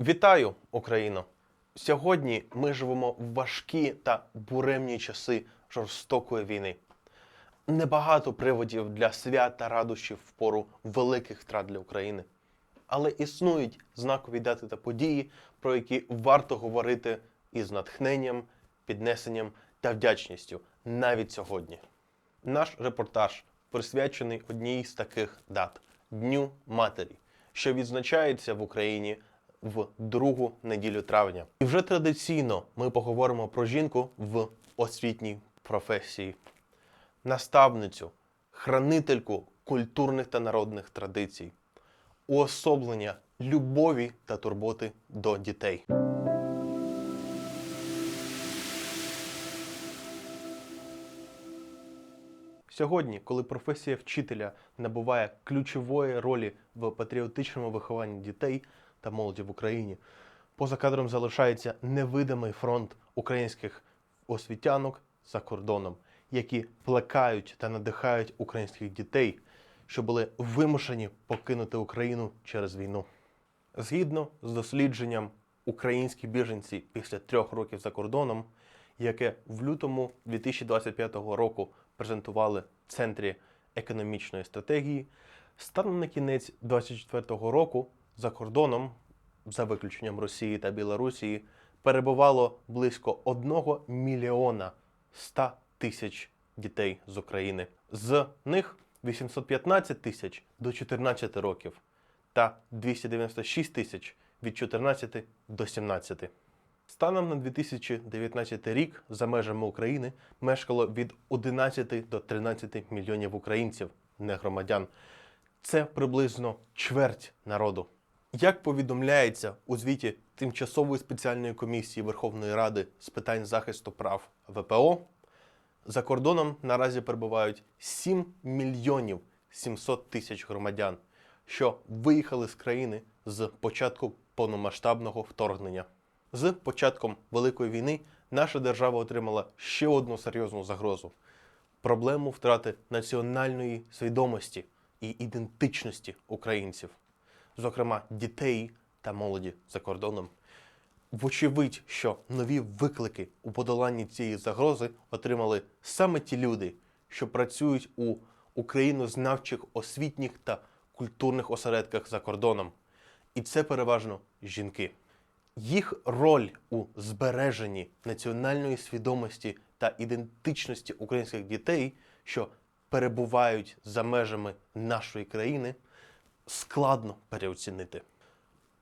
Вітаю, Україно! Сьогодні ми живемо в важкі та буремні часи жорстокої війни. Небагато приводів для свят та радощів в пору великих втрат для України. Але існують знакові дати та події, про які варто говорити із натхненням, піднесенням та вдячністю навіть сьогодні. Наш репортаж присвячений одній з таких дат Дню Матері, що відзначається в Україні в другу неділю травня. І вже традиційно ми поговоримо про жінку в освітній професії, наставницю, хранительку культурних та народних традицій, уособлення любові та турботи до дітей. Сьогодні, коли професія вчителя набуває ключової ролі в патріотичному вихованні дітей та молоді в Україні, поза кадром залишається невидимий фронт українських освітянок за кордоном, які плекають та надихають українських дітей, що були вимушені покинути Україну через війну. Згідно з дослідженням українські біженці після трьох років за кордоном, яке в лютому 2025 року презентували в центрі економічної стратегії, станом на кінець 2024 року за кордоном, за виключенням Росії та Білорусі, перебувало близько 1 мільйона 100 тисяч дітей з України. З них 815 тисяч до 14 років та 296 тисяч від 14 до 17. Станом на 2019 рік за межами України мешкало від 11 до 13 мільйонів українців, не громадян. Це приблизно чверть народу. Як повідомляється у звіті Тимчасової спеціальної комісії Верховної Ради з питань захисту прав ВПО, за кордоном наразі перебувають 7 мільйонів 700 тисяч громадян, що виїхали з країни з початку повномасштабного вторгнення. З початком Великої війни наша держава отримала ще одну серйозну загрозу проблему втрати національної свідомості і ідентичності українців, зокрема дітей та молоді за кордоном. Вочевидь, що нові виклики у подоланні цієї загрози отримали саме ті люди, що працюють у українознавчих освітніх та культурних осередках за кордоном. І це переважно жінки. Їх роль у збереженні національної свідомості та ідентичності українських дітей, що перебувають за межами нашої країни, складно переоцінити.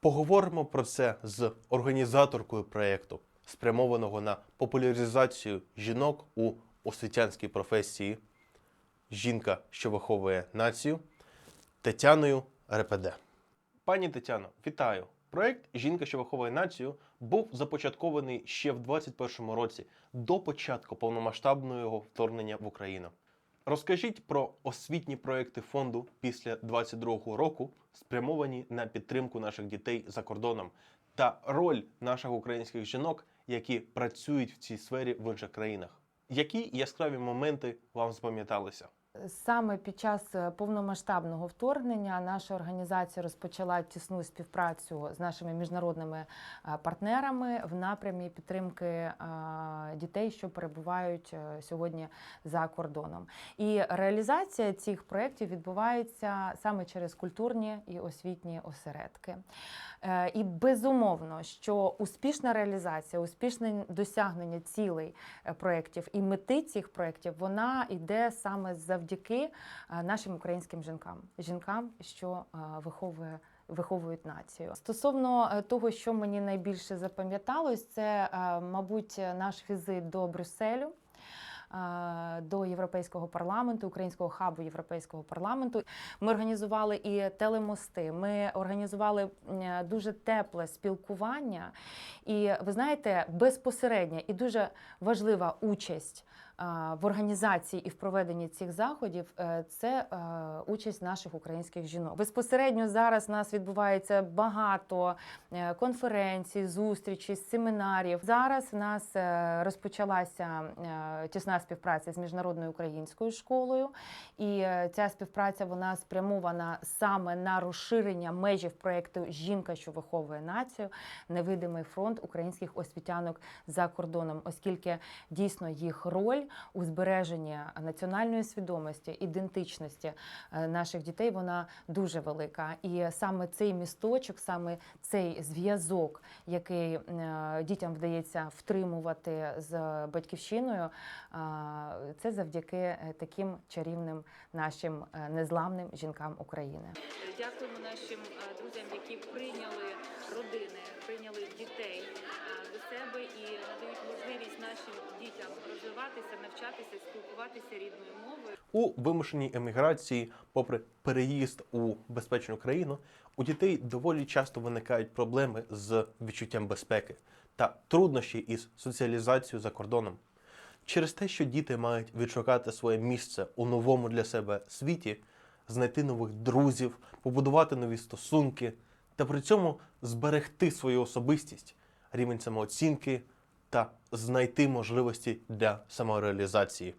Поговоримо про це з організаторкою проєкту, спрямованого на популяризацію жінок у освітянській професії, жінка, що виховує націю, Тетяною Репеде. Пані Тетяно, вітаю! Проект Жінка, що виховує націю був започаткований ще в 2021 році до початку повномасштабного вторгнення в Україну. Розкажіть про освітні проекти фонду після 2022 року, спрямовані на підтримку наших дітей за кордоном, та роль наших українських жінок, які працюють в цій сфері в інших країнах. Які яскраві моменти вам запам'яталися? Саме під час е, повномасштабного вторгнення наша організація розпочала тісну співпрацю з нашими міжнародними е, партнерами в напрямі підтримки е, дітей, що перебувають сьогодні за кордоном. І реалізація цих проєктів відбувається саме через культурні і освітні осередки. І безумовно, що успішна реалізація, успішне досягнення цілей проєктів і мети цих проєктів, вона йде саме завдяки е, нашим українським жінкам, жінкам, що е, виховує. Виховують націю стосовно е, того, що мені найбільше запам'яталось, це, мабуть, наш візит до Брюсселю. До Європейського парламенту, українського хабу Європейського парламенту. Ми організували і телемости. Ми організували дуже тепле спілкування. І ви знаєте, безпосередня і дуже важлива участь в організації і в проведенні цих заходів е, це е, участь наших українських жінок. Безпосередньо зараз у нас відбувається багато е, конференцій, зустрічей, семінарів. Зараз в нас розпочалася тісна співпраця з міжнародною українською школою, і ця співпраця вона спрямована саме на розширення межів проєкту Жінка, що виховує націю, невидимий фронт українських освітянок за кордоном, оскільки дійсно їх роль у збереженні національної свідомості, ідентичності е, наших дітей вона дуже велика. І саме цей місточок, саме цей зв'язок, який е, дітям вдається втримувати з батьківщиною, це завдяки е, таким чарівним нашим е, незламним жінкам України. Дякуємо нашим е, друзям, які прийняли родини, прийняли дітей е, до себе і надають можливість нашим дітям розвиватися, навчатися, спілкуватися рідною мовою. У вимушеній еміграції, попри переїзд у безпечну країну, у дітей доволі часто виникають проблеми з відчуттям безпеки та труднощі із соціалізацією за кордоном. Через те, що діти мають відшукати своє місце у новому для себе світі, знайти нових друзів, побудувати нові стосунки та при цьому зберегти свою особистість, рівень самооцінки та знайти можливості для самореалізації.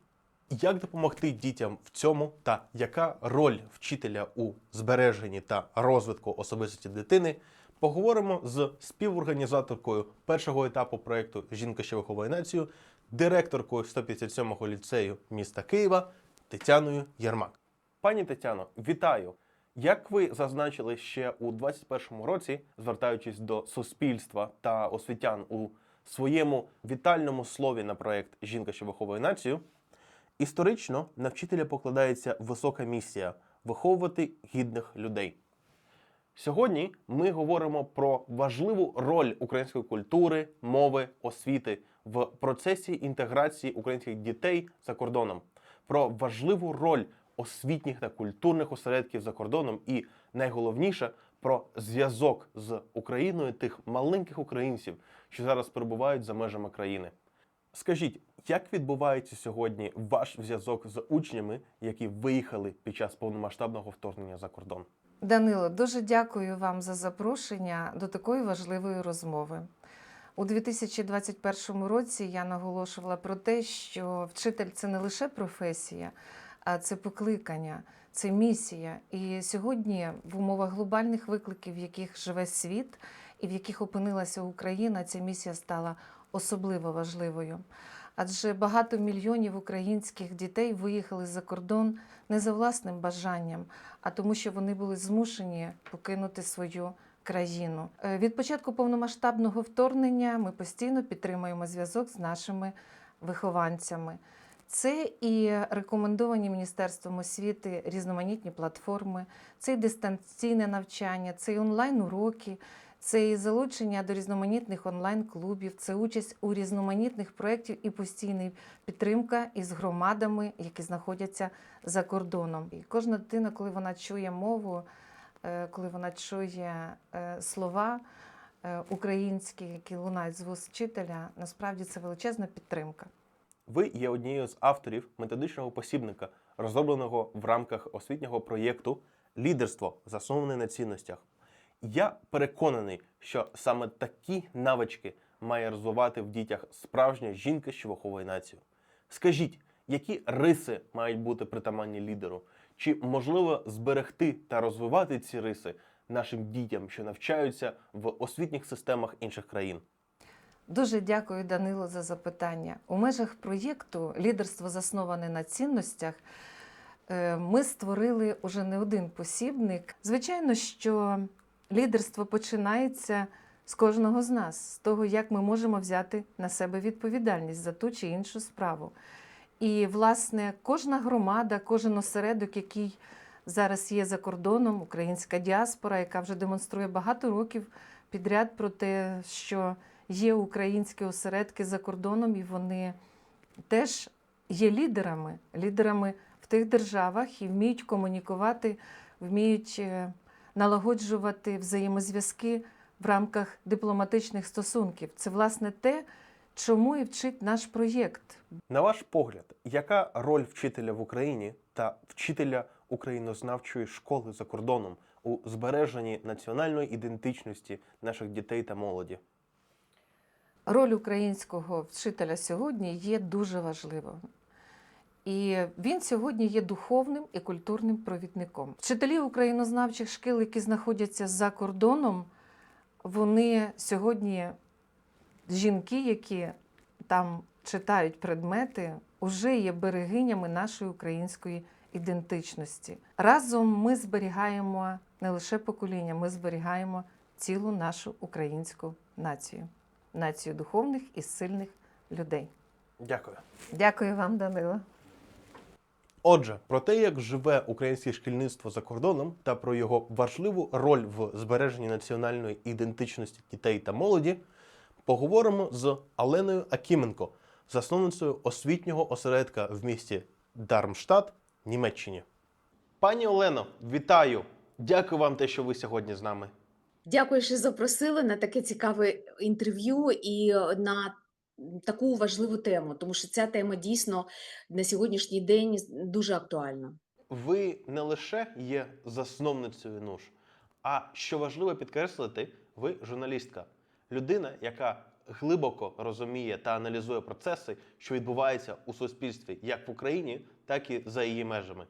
Як допомогти дітям в цьому та яка роль вчителя у збереженні та розвитку особистості дитини? Поговоримо з співорганізаторкою першого етапу проєкту Жінка, що виховує націю, директоркою 157-го ліцею міста Києва Тетяною Єрмак. Пані Тетяно, вітаю! Як ви зазначили ще у 21-му році, звертаючись до суспільства та освітян у своєму вітальному слові на проєкт Жінка, що виховує націю, Історично на вчителя покладається висока місія виховувати гідних людей. Сьогодні ми говоримо про важливу роль української культури, мови, освіти в процесі інтеграції українських дітей за кордоном, про важливу роль освітніх та культурних осередків за кордоном і найголовніше про зв'язок з Україною тих маленьких українців, що зараз перебувають за межами країни. Скажіть, як відбувається сьогодні ваш зв'язок з учнями, які виїхали під час повномасштабного вторгнення за кордон? Данило, дуже дякую вам за запрошення до такої важливої розмови. У 2021 році я наголошувала про те, що вчитель це не лише професія, а це покликання, це місія. І сьогодні, в умовах глобальних викликів, в яких живе світ і в яких опинилася Україна, ця місія стала особливо важливою. Адже багато мільйонів українських дітей виїхали за кордон не за власним бажанням, а тому, що вони були змушені покинути свою країну. Е, Від початку повномасштабного вторгнення ми постійно підтримуємо зв'язок з нашими вихованцями. Це і рекомендовані Міністерством освіти різноманітні платформи, це і дистанційне навчання, це і онлайн-уроки, це і залучення до різноманітних онлайн-клубів, це участь у різноманітних проєктів і постійна підтримка із громадами, які знаходяться за кордоном. І кожна дитина, коли вона чує мову, е, коли вона чує е, слова е, українські, які лунають з вуст вчителя, насправді це величезна підтримка. Ви є однією з авторів методичного посібника, розробленого в рамках освітнього проєкту Лідерство засноване на цінностях. Я переконаний, що саме такі навички має розвивати в дітях справжня жінка, що виховує націю. Скажіть, які риси мають бути притаманні лідеру? Чи можливо зберегти та розвивати ці риси нашим дітям, що навчаються в освітніх системах інших країн? Дуже дякую, Данило, за запитання. У межах проєкту Лідерство засноване на цінностях. е, Ми створили уже не один посібник. Звичайно, що лідерство починається з кожного з нас, з того, як ми можемо взяти на себе відповідальність за ту чи іншу справу. І, власне, кожна громада, кожен осередок, який зараз є за кордоном, українська діаспора, яка вже демонструє багато років підряд про те, що є українські осередки за кордоном, і вони теж є лідерами, лідерами в тих державах і вміють комунікувати, вміють е, налагоджувати взаємозв'язки в рамках дипломатичних стосунків. Це власне те, чому і вчить наш проєкт. На ваш погляд, яка роль вчителя в Україні та вчителя українознавчої школи за кордоном у збереженні національної ідентичності наших дітей та молоді? Роль українського вчителя сьогодні є дуже важливою. І він сьогодні є духовним і культурним провідником. Вчителі українознавчих шкіл, які знаходяться за кордоном, вони сьогодні жінки, які там читають предмети, вже є берегинями нашої української ідентичності. Разом ми зберігаємо не лише покоління, ми зберігаємо цілу нашу українську націю, націю духовних і сильних людей. Дякую. Дякую вам, Данило. Отже, про те, як живе українське шкільництво за кордоном, та про його важливу роль в збереженні національної ідентичності дітей та молоді, поговоримо з Оленою Акіменко, засновницею освітнього осередка в місті Дармштадт, Німеччині. Пані Олено, вітаю! Дякую вам те, що ви сьогодні з нами. Дякую, що запросили на таке цікаве інтерв'ю і е, на таку важливу тему, тому що ця тема дійсно на сьогоднішній день дуже актуальна. Ви не лише є засновницею НУШ, а що важливо підкреслити, ви журналістка, людина, яка глибоко розуміє та аналізує процеси, що відбуваються у суспільстві як в Україні, так і за її межами.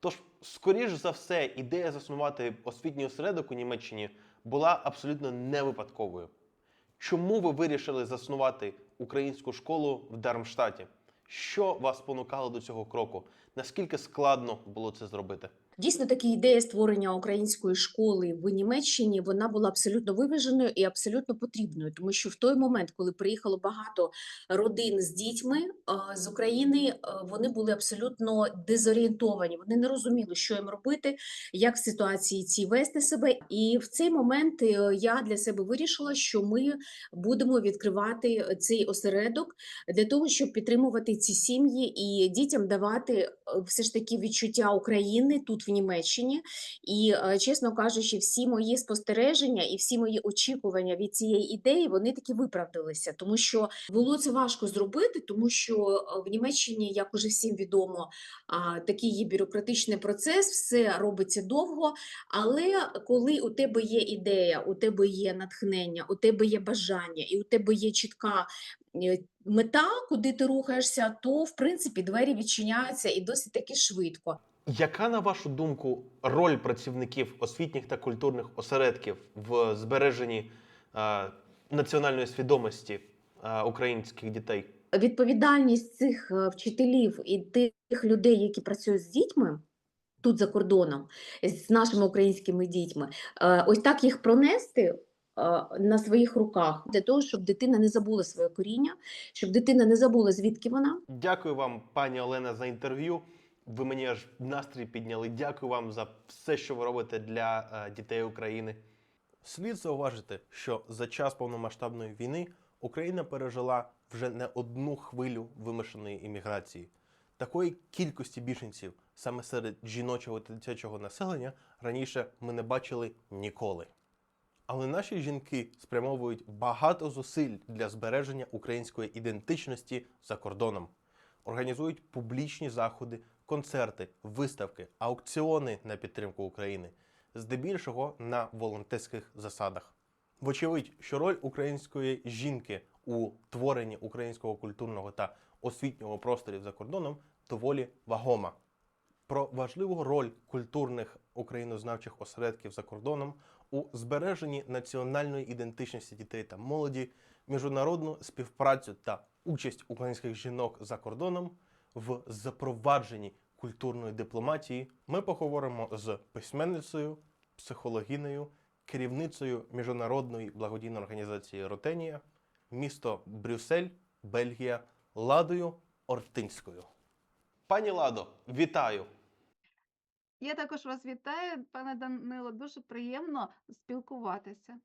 Тож, скоріш за все, ідея заснувати освітній осередок у Німеччині була абсолютно не випадковою. Чому ви вирішили заснувати українську школу в Дармштаті? Що вас спонукало до цього кроку? Наскільки складно було це зробити? Дійсно, таки ідея створення української школи в Німеччині вона була абсолютно виваженою і абсолютно потрібною, тому що в той момент, коли приїхало багато родин з дітьми з України, вони були абсолютно дезорієнтовані. Вони не розуміли, що їм робити, як в ситуації цій вести себе. І в цей момент е, я для себе вирішила, що ми будемо відкривати цей осередок для того, щоб підтримувати ці сім'ї і дітям давати е, все ж таки відчуття України тут в Німеччині. І е, чесно кажучи, всі мої спостереження і всі мої очікування від цієї ідеї вони таки виправдалися, тому що було це важко зробити, тому що е, в Німеччині, як уже всім відомо, такий є бюрократичний процес, все робиться довго. Але коли у тебе є ідея, у тебе є натхнення, у тебе є бажання, і у тебе є чітка мета, куди ти рухаєшся, то в принципі двері відчиняються і досить таки швидко. Яка, на вашу думку, роль працівників освітніх та культурних осередків в збереженні е, національної свідомості е, українських дітей? Відповідальність цих е, вчителів і тих людей, які працюють з дітьми. Тут за кордоном з нашими українськими дітьми, е, ось так їх пронести е, на своїх руках для того, щоб дитина не забула своє коріння, щоб дитина не забула звідки вона, Дякую вам, пані Олена, за інтерв'ю. Ви мені аж настрій підняли. Дякую вам за все, що ви робите для е, дітей України. Слід зауважити, що за час повномасштабної війни Україна пережила вже не одну хвилю вимушеної імміграції. Такої кількості біженців саме серед жіночого та дитячого населення раніше ми не бачили ніколи. Але наші жінки спрямовують багато зусиль для збереження української ідентичності за кордоном, організують публічні заходи, концерти, виставки, аукціони на підтримку України, здебільшого на волонтерських засадах. Вочевидь, що роль української жінки у творенні українського культурного та освітнього просторів за кордоном доволі вагома. Про важливу роль культурних українознавчих осередків за кордоном у збереженні національної ідентичності дітей та молоді, міжнародну співпрацю та участь українських жінок за кордоном в запровадженні культурної дипломатії ми поговоримо з письменницею, психологінею, керівницею міжнародної благодійної організації Ротенія, місто Брюссель, Бельгія, Ладою Ортинською. Пані Ладо, вітаю! Я також вас вітаю, пане Данило. Дуже приємно спілкуватися.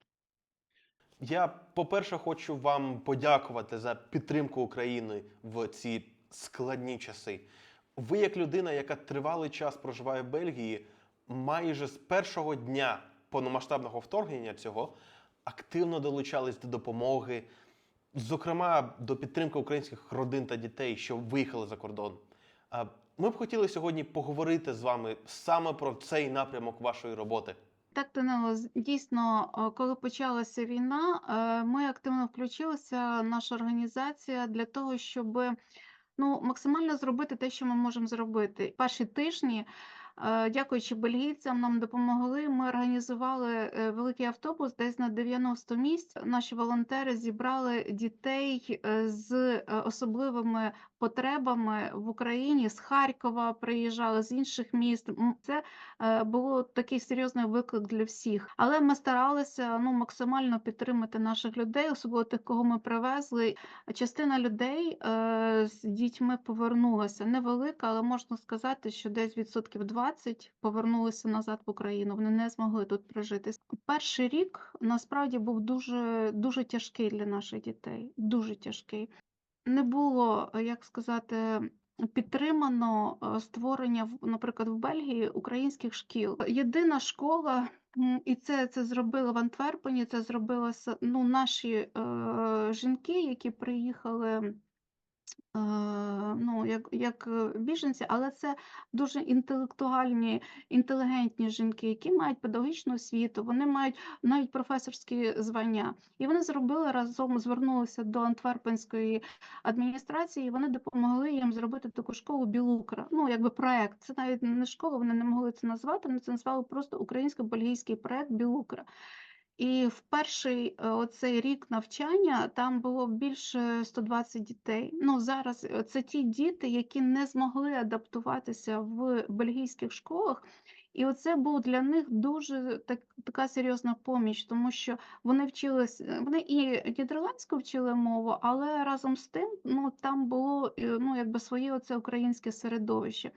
Я, по-перше, хочу вам подякувати за підтримку України в ці складні часи. Ви, як людина, яка тривалий час проживає в Бельгії, майже з першого дня повномасштабного вторгнення цього активно долучались до допомоги, зокрема до підтримки українських родин та дітей, що виїхали за кордон. Ми б хотіли сьогодні поговорити з вами саме про цей напрямок вашої роботи. Так, Данило, дійсно, е, коли почалася війна, е, ми активно включилися, наша організація, для того, щоб ну, максимально зробити те, що ми можемо зробити. Перші тижні, дякуючи бельгійцям, нам допомогли. Ми організували е, великий автобус, десь на 90 місць. Наші волонтери зібрали дітей е, з е, особливими потребами в Україні. З Харкова приїжджали, з інших міст. Це е, було такий серйозний виклик для всіх. Але ми старалися ну максимально підтримати наших людей, особливо тих, кого ми привезли. Частина людей е, з дітьми повернулася невелика, але можна сказати, що десь відсотків 20 повернулися назад в Україну. Вони не змогли тут прожити. Перший рік насправді був дуже дуже тяжкий для наших дітей. Дуже тяжкий. Не було, як сказати, підтримано е, створення, наприклад, в Бельгії українських шкіл. Єдина школа, і це, це зробили в Антверпені, це зробили ну, наші е, жінки, які приїхали. Е, Ну, як, як е, біженці, але це дуже інтелектуальні, інтелігентні жінки, які мають педагогічну освіту, вони мають навіть професорські звання. І вони зробили разом, звернулися до Антверпенської адміністрації, і вони допомогли їм зробити таку школу Білукра. Ну, якби проект. Це навіть не школа, вони не могли це назвати, вони це назвали просто українсько-бельгійський проект Білукра. І в перший е, оцей рік навчання там було більше 120 дітей. Ну зараз е, це ті діти, які не змогли адаптуватися в бельгійських школах. І оце був для них дуже так, така серйозна поміч, тому що вони вчились, е, вони і нідерландську вчили мову, але разом з тим, ну там було ну якби своє оце українське середовище.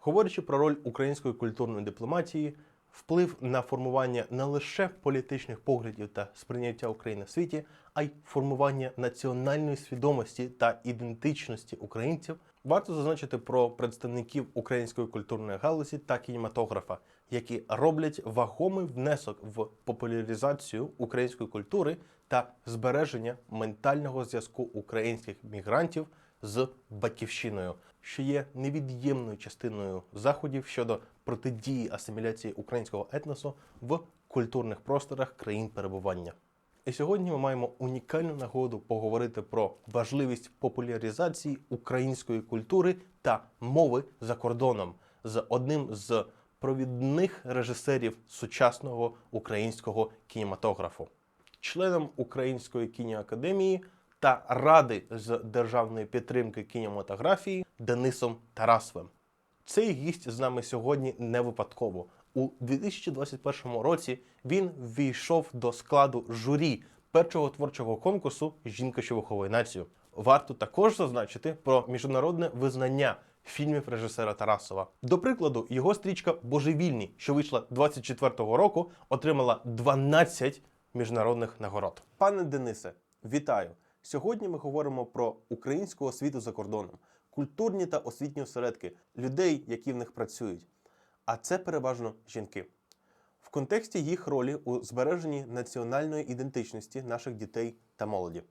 Говорячи про роль української культурної дипломатії, вплив на формування не лише політичних поглядів та сприйняття України в світі, а й формування національної свідомості та ідентичності українців, варто зазначити про представників української культурної галузі та кінематографа, які роблять вагомий внесок в популяризацію української культури та збереження ментального зв'язку українських мігрантів з батьківщиною, що є невід'ємною частиною заходів щодо протидії асиміляції українського етносу в культурних просторах країн перебування. І сьогодні ми маємо унікальну нагоду поговорити про важливість популяризації української культури та мови за кордоном з одним з провідних режисерів сучасного українського кінематографу, членом Української кіноакадемії та Ради з державної підтримки кінематографії Денисом Тарасовим. Цей гість з нами сьогодні не випадково. У 2021 році він ввійшов до складу журі першого творчого конкурсу Жінка, що виховує націю. Варто також зазначити про міжнародне визнання фільмів режисера Тарасова. До прикладу, його стрічка Божевільні, що вийшла 24-го року, отримала 12 міжнародних нагород. Пане Денисе, вітаю! Сьогодні ми говоримо про українську освіту за кордоном, культурні та освітні осередки, людей, які в них працюють. А це переважно жінки. В контексті їх ролі у збереженні національної ідентичності наших дітей та молоді.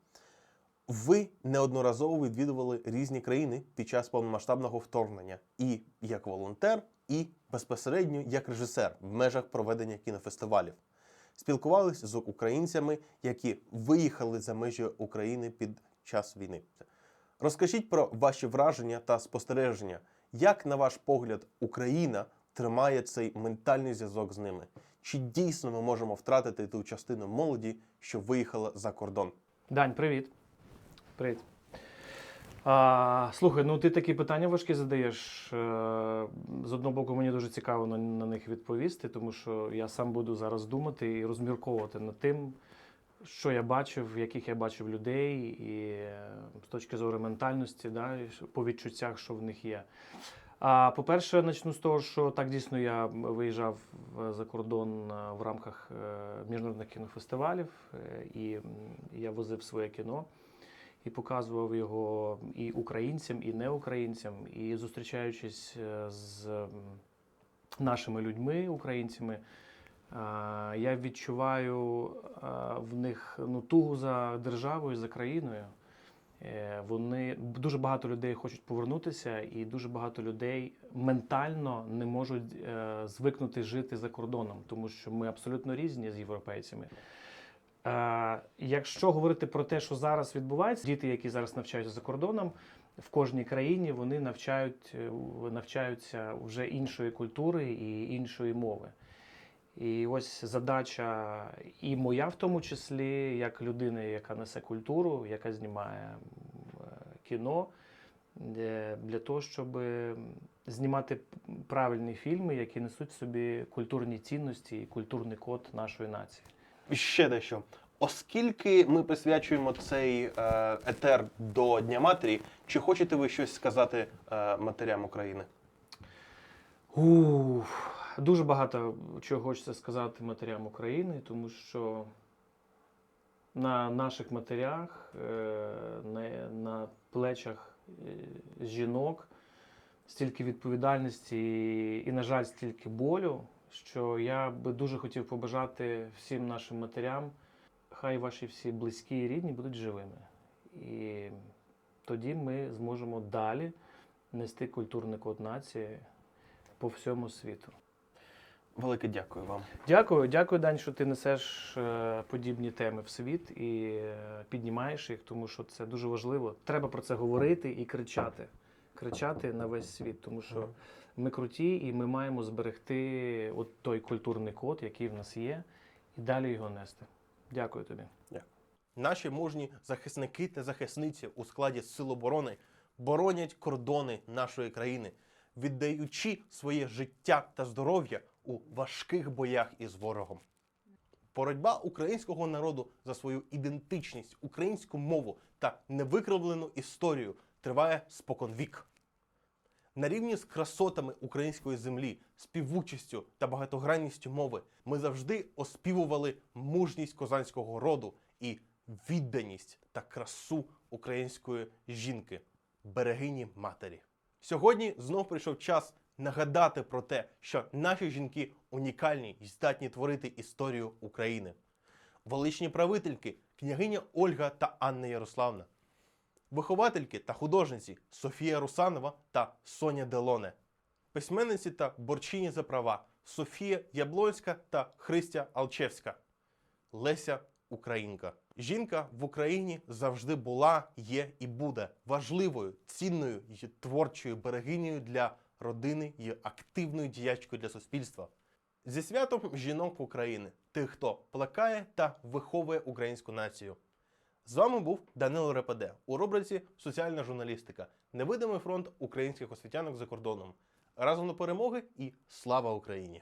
Ви неодноразово відвідували різні країни під час повномасштабного вторгнення і як волонтер, і безпосередньо як режисер в межах проведення кінофестивалів. Спілкувалися з українцями, які виїхали за межі України під час війни. Розкажіть про ваші враження та спостереження, як, на ваш погляд, Україна тримає цей ментальний зв'язок з ними? Чи дійсно ми можемо втратити ту частину молоді, що виїхала за кордон? Дань, привіт. Привіт. А, слухай, ну ти такі питання важкі задаєш. Е, З одного боку, мені дуже цікаво на, на них відповісти, тому що я сам буду зараз думати і розмірковувати над тим, що я бачив, яких я бачив людей, і е, з точки зору ментальності, да, по відчуттях, що в них є. А по-перше, почну з того, що так дійсно я виїжджав за кордон е, в рамках е, міжнародних кінофестивалів, е, і я возив своє кіно і показував його і українцям, і неукраїнцям, і зустрічаючись е, з нашими людьми, українцями, Я відчуваю в них ну, тугу за державою, за країною. Е, Вони дуже багато людей хочуть повернутися, і дуже багато людей ментально не можуть е, звикнути жити за кордоном, тому що ми абсолютно різні з європейцями. Е, Якщо говорити про те, що зараз відбувається, діти, які зараз навчаються за кордоном, в кожній країні вони навчають, е, навчаються вже іншої культури і іншої мови. І ось задача і моя, в тому числі, як людини, яка несе культуру, яка знімає е, кіно, для того, щоб знімати правильні фільми, які несуть собі культурні цінності і культурний код нашої нації. Ще дещо. Оскільки ми присвячуємо цей е, етер до Дня Матері, чи хочете ви щось сказати е, матерям України? Уф, дуже багато чого хочеться сказати матерям України, тому що на наших матерях, е, на, плечах жінок стільки відповідальності і, на жаль, стільки болю, що я би дуже хотів побажати всім нашим матерям, хай ваші всі близькі і рідні будуть живими. І тоді ми зможемо далі нести культурний код нації по всьому світу. Велике дякую вам. Дякую, дякую, Дань, що ти несеш е, подібні теми в світ і е, піднімаєш їх, тому що це дуже важливо. Треба про це говорити і кричати. Кричати на весь світ, тому що ми круті і ми маємо зберегти от той культурний код, який в нас є, і далі його нести. Дякую тобі. Наші мужні захисники та захисниці у складі Сил оборони боронять кордони нашої країни, віддаючи своє життя та здоров'я у важких боях із ворогом. Боротьба українського народу за свою ідентичність, українську мову та невикривлену історію триває споконвік. На рівні з красотами української землі, співучістю та багатогранністю мови ми завжди оспівували мужність козанського роду і відданість та красу української жінки, берегині матері. Сьогодні знов прийшов час нагадати про те, що наші жінки унікальні і здатні творити історію України. Величні правительки, княгиня Ольга та Анна Ярославна, виховательки та художниці Софія Русанова та Соня Делоне, письменниці та борчині за права Софія Яблонська та Христя Алчевська, Леся Українка. Жінка в Україні завжди була, є і буде важливою, цінною і творчою берегинею для родини і активною діячкою для суспільства. Зі святом жінок України, тих, хто плекає та виховує українську націю. З вами був Данило Репеде у рубриці Соціальна журналістика. Невидимий фронт українських освітянок за кордоном. Разом до перемоги і слава Україні!